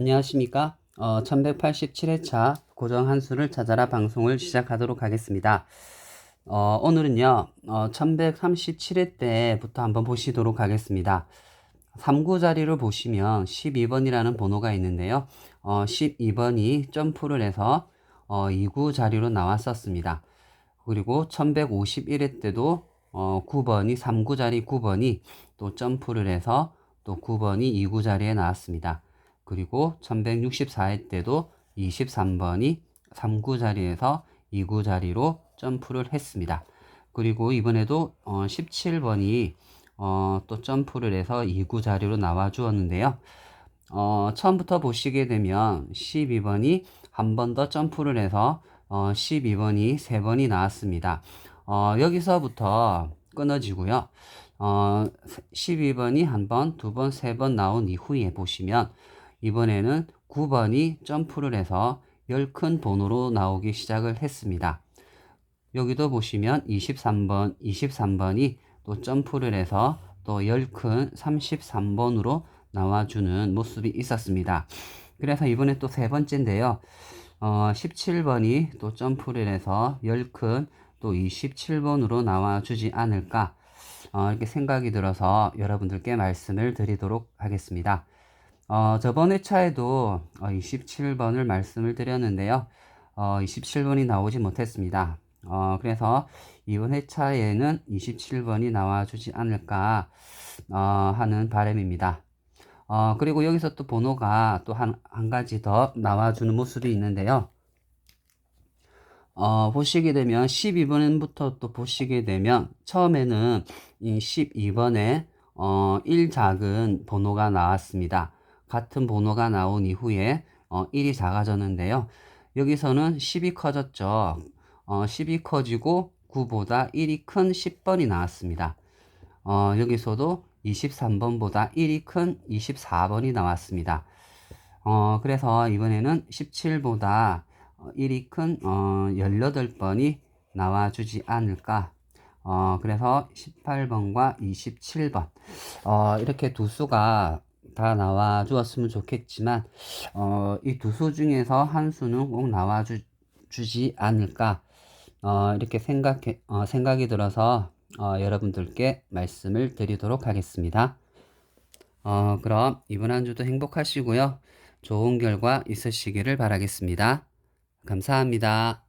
안녕하십니까? 어, 1187회차 고정 한수를 찾아라 방송을 시작하도록 하겠습니다. 어, 오늘은요, 어, 1137회 때부터 한번 보시도록 하겠습니다. 3구 자리를 보시면 12번이라는 번호가 있는데요. 어, 12번이 점프를 해서 어, 2구 자리로 나왔었습니다. 그리고 1151회 때도 어, 9번이 3구 자리 9번이 또 점프를 해서 또 9번이 2구 자리에 나왔습니다. 그리고 1164회 때도 23번이 3구 자리에서 2구 자리로 점프를 했습니다. 그리고 이번에도 어, 17번이 어, 또 점프를 해서 2구 자리로 나와 주었는데요. 어, 처음부터 보시게 되면 12번이 한 번 더 점프를 해서 어, 12번이 3번이 나왔습니다. 어, 여기서부터 끊어지고요. 어, 12번이 한 번, 두 번, 세 번 나온 이후에 보시면 이번에는 9번이 점프를 해서 열큰 번호로 나오기 시작을 했습니다. 여기도 보시면 23번, 23번이 또 점프를 해서 또 열큰 33번으로 나와주는 모습이 있었습니다. 그래서 이번에 또 세 번째인데요. 어, 17번이 또 점프를 해서 열큰 또 27번으로 나와주지 않을까 어, 이렇게 생각이 들어서 여러분들께 말씀을 드리도록 하겠습니다. 어, 저번 회차에도 어, 27번을 말씀을 드렸는데요. 어, 27번이 나오지 못했습니다. 어, 그래서 이번 회차에는 27번이 나와주지 않을까 어, 하는 바람입니다. 어, 그리고 여기서 또 번호가 또 한, 한 가지 더 나와주는 모습이 있는데요. 어, 보시게 되면 12번부터 또 보시게 되면 처음에는 이 12번에 어, 1 작은 번호가 나왔습니다. 같은 번호가 나온 이후에 어, 1이 작아졌는데요. 여기서는 10이 커졌죠. 어, 10이 커지고 9보다 1이 큰 10번이 나왔습니다. 어, 여기서도 23번보다 1이 큰 24번이 나왔습니다. 어, 그래서 이번에는 17보다 1이 큰 어, 18번이 나와주지 않을까. 어, 그래서 18번과 27번. 어, 이렇게 두 수가 다 나와 주었으면 좋겠지만, 어, 이 두 수 중에서 한 수는 꼭 나와 주, 주지 않을까. 어, 이렇게 생각해, 어, 생각이 들어서 어, 여러분들께 말씀을 드리도록 하겠습니다. 어, 그럼 이번 한 주도 행복하시고요. 좋은 결과 있으시기를 바라겠습니다. 감사합니다.